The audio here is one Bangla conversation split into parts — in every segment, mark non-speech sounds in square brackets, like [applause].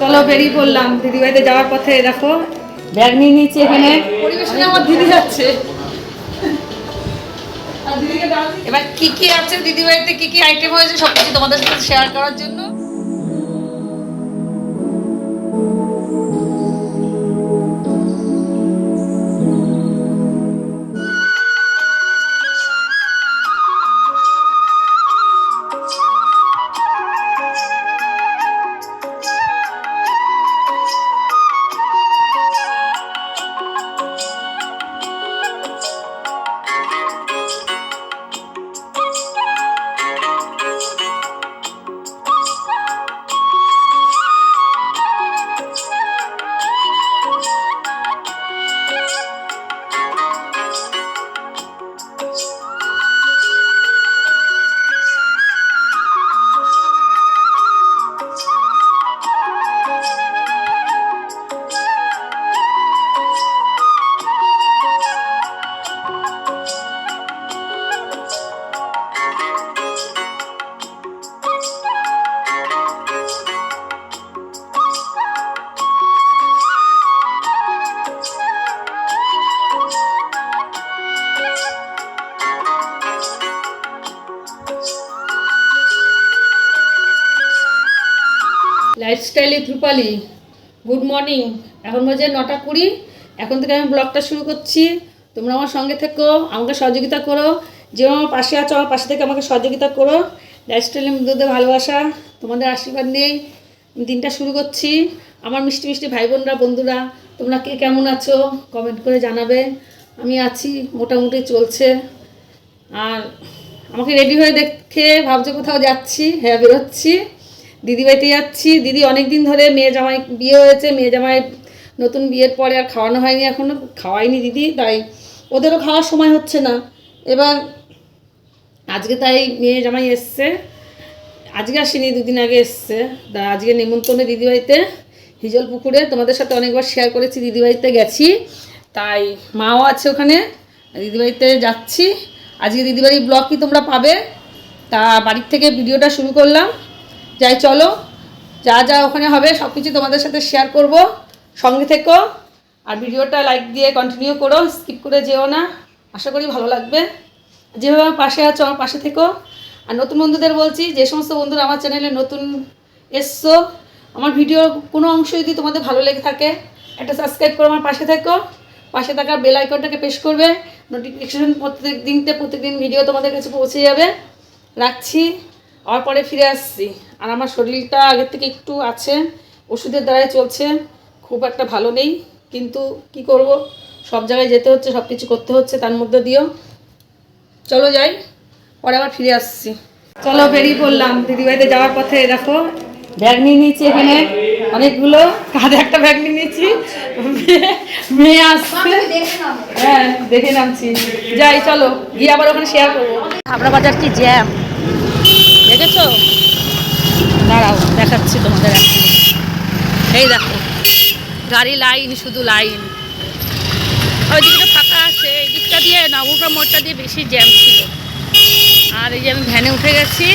চলো বেরিয়ে পড়লাম। দিদিবাড়িতে যাওয়ার পথে দেখো, ব্যাগ নিয়ে নিয়েছি এখানে। পরিবেশনে আমার দিদি যাচ্ছে। এবার কি কি আছে? দিদিবাড়িতে কি কি আইটেম হয়েছে? সব কিছু তোমাদের সাথে শেয়ার করার জন্য। লাইফস্টাইলে ধ্রুপালি গুড মর্নিং এখন বাজে নটা কুড়ি, এখন থেকে আমি ব্লগটা শুরু করছি। তোমরা আমার সঙ্গে থেকো, আমাকে সহযোগিতা করো। যে আমার পাশে আছো, আমার পাশে থেকে আমাকে সহযোগিতা করো। লাইফস্টাইলের মধ্যে ভালোবাসা, তোমাদের আশীর্বাদ আমি দিনটা শুরু করছি। আমার মিষ্টি মিষ্টি ভাই বোনরা বন্ধুরা, তোমরা কে কেমন আছো? কমেন্ট করে জানাবে। আমি আছি, মোটামুটি চলছে। আর আমাকে রেডি হয়ে দেখে ভাবছে কোথাও যাচ্ছি হ্যাঁ বেরোচ্ছি। দিদি বাড়িতে যাচ্ছি। দিদি অনেক দিন ধরে মেয়ে জামাই বিয়ে হয়েছে, মেয়ে জামাই নতুন বিয়ের পরে আর খাওয়ানো হয়নি এখনও খাওয়াইনি দিদি, তাই ওদেরও খাওয়ার সময় হচ্ছে না। এবার আজকে তাই মেয়ে জামাই এসছে। আজকে আসেনি, দুদিন আগে এসছে। তা আজকে নেমন্তন্নে দিদিবাড়িতে হিজল পুকুরে। তোমাদের সাথে অনেকবার শেয়ার করেছি দিদিবাড়িতে গেছি। তাই মাও আছে ওখানে দিদিবাড়িতে যাচ্ছি। আজকে দিদিবাড়ির ব্লগ কি তোমরা পাবে? তা বাড়ির থেকে ভিডিওটা শুরু করলাম। যাই চলো, যা যা ওখানে হবে সব কিছু তোমাদের সাথে শেয়ার করব। সঙ্গে থেকো। আর ভিডিওটা লাইক দিয়ে কন্টিনিউ করো স্কিপ করে যেও না। আশা করি ভালো লাগবে। যেভাবে আমার পাশে আছো, আমার পাশে থেকো। আর নতুন বন্ধুদের বলছি, যে সমস্ত বন্ধুরা আমার চ্যানেলে নতুন এসছো, আমার ভিডিওর কোনো অংশ যদি তোমাদের ভালো লেগে থাকে, একটা সাবস্ক্রাইব করে আমার পাশে থেকো। পাশে থাকা বেল আইকনটাকে প্রেস করবে। নোটিফিকেশন প্রত্যেক দিনতে প্রত্যেকদিন ভিডিও তোমাদের কাছে পৌঁছে যাবে। রাখছি। আবার পরে ফিরে আসছি। আর আমার শরীরটা আগের থেকে একটু আছে ওষুধের দ্বারাই চলছে খুব একটা ভালো নেই। কিন্তু কি করব? সব জায়গায় যেতে হচ্ছে সব কিছু করতে হচ্ছে তার মধ্যে দিয়েও। চলো যাই পরে আবার ফিরে আসছি। চলো বেরিয়ে পড়লাম। দিদিবাড়িতে যাওয়ার পথে দেখো ব্যাগ নিয়ে নিয়েছি এখানে। অনেকগুলো কাঁধে একটা ব্যাগ নিয়ে নিয়েছি। মেয়ে- মেয়ে আসছে। হ্যাঁ দেখে নামছি। যাই চলো গিয়ে আবার ওখানে শেয়ার করব। হাবড়া বাজার কি জ্যাম দেখেছ? দাঁড়াও, দেখাচ্ছি তোমাদের এখন এই দেখো, গাড়ি লাইন, শুধু লাইন। ওই দিকটা ফাঁকা আছে, এই দিকটা দিয়ে নবগ্রাম মোড়টা দিয়ে বেশি জ্যাম ছিল। আর এই যে আমি ভ্যানে উঠে গেছি,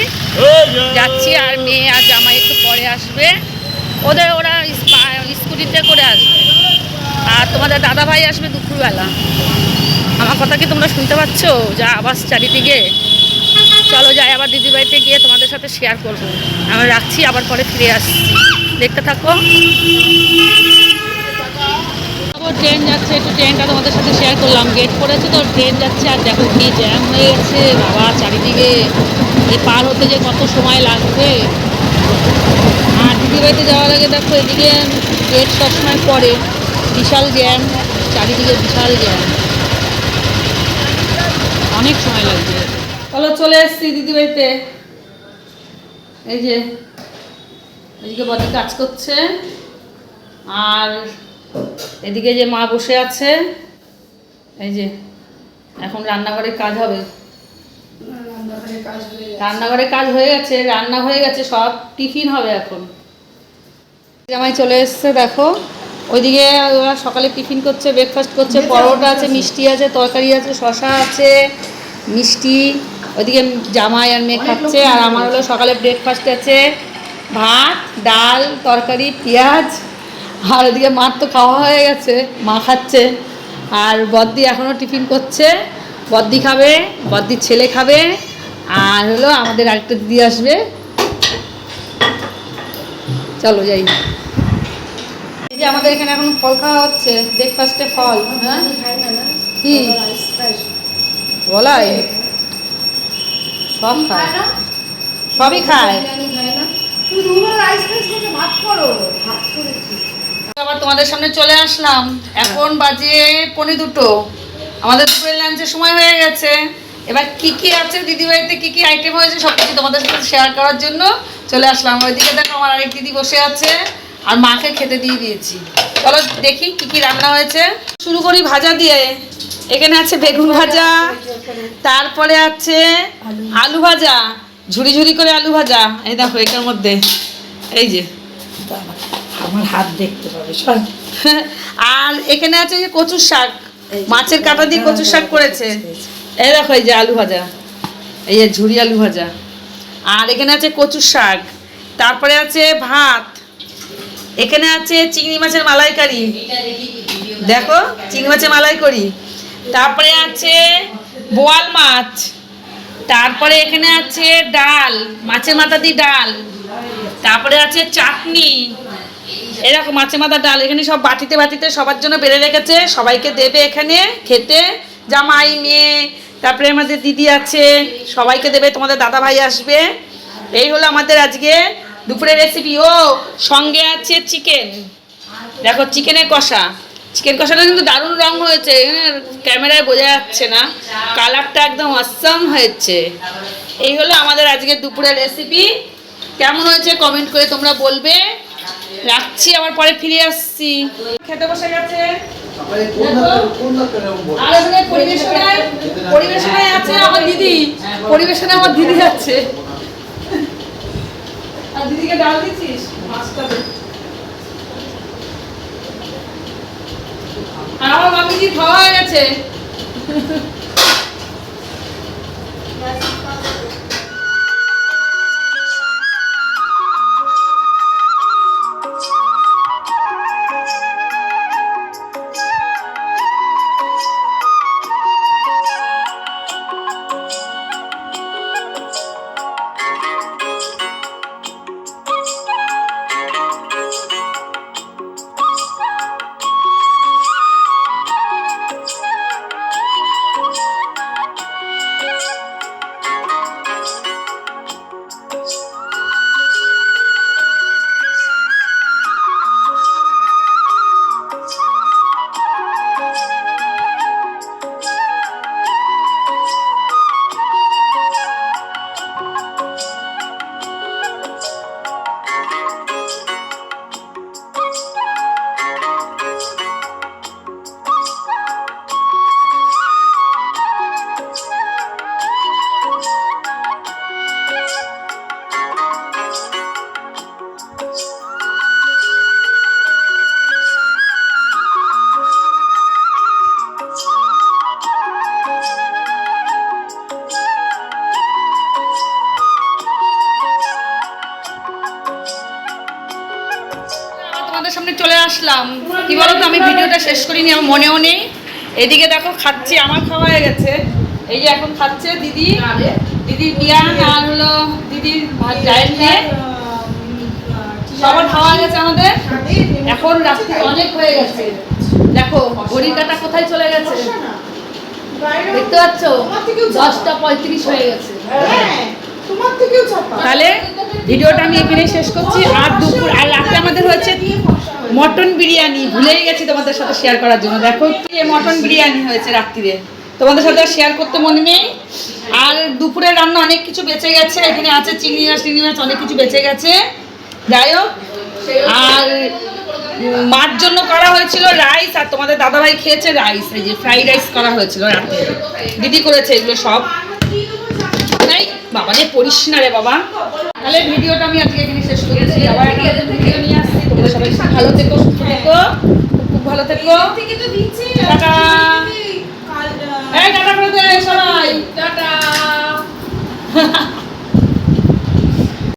যাচ্ছি, আর মেয়ে আর জামাই একটু পরে আসবে। ওদের ওরা স্কুটিতে করে আসবে। আর তোমাদের দাদা ভাই আসবে দুপুরবেলা। আমার কথা কি তোমরা শুনতে পাচ্ছ? যা আওয়াজ চারিদিকে। চলো যাই আবার দিদি বাড়িতে গিয়ে তোমাদের সাথে শেয়ার করব। আমি রাখছি, আবার পরে ফিরে আসছি। দেখতে থাকো। ট্রেন যাচ্ছে, একটু ট্রেনটা তোমাদের সাথে শেয়ার করলাম। গেট করেছে তো ট্রেন যাচ্ছে, আর দেখো কি জ্যাম হয়ে গেছে বাবা, চারিদিকে এই পার হতে যে কত সময় লাগবে। আর দিদি বাড়িতে যাওয়ার আগে দেখো, এদিকে গেট সবসময় পরে বিশাল জ্যাম চারিদিকে বিশাল জ্যাম অনেক সময় লাগবে। চলো চলে এসছি দিদি বাড়িতে এই যে এদিকে বদি কাজ করছে। আর এদিকে যে মা বসে আছে এই যে এখন রান্নাঘরে কাজ হবে। রান্নাঘরে কাজ হয়ে গেছে। রান্না হয়ে গেছে সব টিফিন হবে এখন। জামাই চলে এসছে দেখো। ওইদিকে ওরা সকালে টিফিন করছে ব্রেকফাস্ট করছে পরোটা আছে মিষ্টি আছে। তরকারি আছে শশা আছে মিষ্টি। ওইদিকে জামাই আর মেয়ে খাচ্ছে আর আমার হলো সকালে ব্রেকফাস্ট আছে ভাত ডাল তরকারি পেঁয়াজ আর ওদিকে মার তো খাওয়া হয়ে গেছে মা খাচ্ছে আর বদ্দি এখনও টিফিন করছে বদ্দি খাবে বদ্দির ছেলে খাবে আর হলো আমাদের আরেকটা দিদি আসবে। চলো যাই। এই যে আমাদের এখানে এখন ফল খাওয়া হচ্ছে ব্রেকফাস্টে ফল হ্যাঁ? কি? বলাই? সব খায়। সবই খায়। আবার তোমাদের সামনে চলে আসলাম। এখন বাজে পনে দুটো। আমাদের দুপুরের লাঞ্চের সময় হয়ে গেছে। এবার কি কি আছে? দিদি বাড়িতে কি কি আইটেম হয়েছে? সব কিছু তোমাদের সাথে শেয়ার করার জন্য চলে আসলাম। ওইদিকে দেখো আমার আরেক দিদি বসে আছে। আর মাকে খেতে দিয়ে দিয়েছি। চলো দেখি কি কি রান্না হয়েছে। শুরু করি ভাজা দিয়ে। এখানে আছে বেগুন ভাজা তারপরে আছে আলু ভাজা ঝুড়ি ঝুড়ি করে আলু ভাজা। এই দেখো এটার মধ্যে। এই যে। আমার হাত দেখতে পাবে আর এখানে আছে যে কচুর শাক মাছের কাঁটা দিয়ে কচুর শাক করেছে। এই দেখো এই যে আলু ভাজা। এই যে ঝুড়ি আলু ভাজা। আর এখানে আছে কচুর শাক। তারপরে আছে ভাত। এখানে আছে চিংড়ি মাছের মালাইকারি। দেখো, চিংড়ি মাছের মালাই করি। তারপরে আছে বোয়াল মাছ। তারপরে এখানে আছে ডাল, মাছের মাথা দিয়ে ডাল। তারপরে আছে চাটনি। এরকম মাছের মাথা, ডাল। এখানে সব বাটিতে বাটিতে সবার জন্য বেড়ে রেখেছে। সবাইকে দেবে এখানে খেতে। জামাই, মেয়ে, তারপরে আমাদের দিদি আছে। সবাইকে দেবে, তোমাদের দাদা ভাই আসবে। এই হলো আমাদের আজকে দুপুরের রেসিপি ও, সঙ্গে আছে চিকেন দেখো চিকেনের কষা। চিকেন কষাটা কিন্তু দারুণ রং হয়েছে। ক্যামেরায় বোঝা যাচ্ছে না। কালারটা একদম অসম হয়েছে। এই হলো আমাদের আজকে দুপুরের রেসিপি কেমন হয়েছে কমেন্ট করে তোমরা বলবে। রাখছি, আবার পরে ফিরে আসছি। খেতে বসে গেছে। আমার দিদি। পরিবেশনে আমার দিদি আছে। আর দিদিকে ডাল দিচ্ছিস? মাছটা আর আমার মামিজি খাওয়া হয়ে গেছে? তোমাদের সামনে চলে আসলাম। কি বলতো, আমি ভিডিওটা শেষ করিনি, আমার মনেও নেই। এদিকে দেখো, খাচ্ছি, আমার খাওয়া হয়ে গেছে। এই যে এখন খাচ্ছে দিদি। দিদির বিয়ান আর হলো দিদির জায়ের মেয়ে সবার খাওয়া হয়ে গেছে আমাদের। এখন রাত্রি অনেক হয়ে গেছে। দেখো ঘড়ির কাটা কোথায় চলে গেছে? দেখতে পাচ্ছ? দশটা পঁয়ত্রিশ হয়ে গেছে। চাপা তাহলে ভিডিওটা আমি এখানেই শেষ করছি। আর দুপুর আর রাতে আমাদের হয়েছে মটন বিরিয়ানি। ভুলেই গেছি তোমাদের সাথে শেয়ার করার জন্য। দেখো মটন বিরিয়ানি হয়েছে রাত্রিরে। তোমাদের সাথে শেয়ার করতে মনে নেই। আর দুপুরে রান্না অনেক কিছু বেঁচে গেছে। এখানে আছে চিংড়ি মাছ চিংড়ি মাছ, অনেক কিছু বেঁচে গেছে। যাই হোক, আর মার জন্য করা হয়েছিল রাইস আর তোমাদের দাদাভাই খেয়েছে রাইস এই যে ফ্রাইড রাইস করা হয়েছিল রাতে দিদি করেছে এগুলো সব। এই বাবা রে পড়িস না রে বাবা। তাহলে ভিডিওটা আমি আজকে এখানে শেষ করেছি। আবার ভিডিও নিয়ে আসছি। তোমরা সবাই ভালো থেকো সুস্থ থেকো খুব ভালো থেকো। টাটা। এই টাটা করে সবাই। টাটা। [laughs]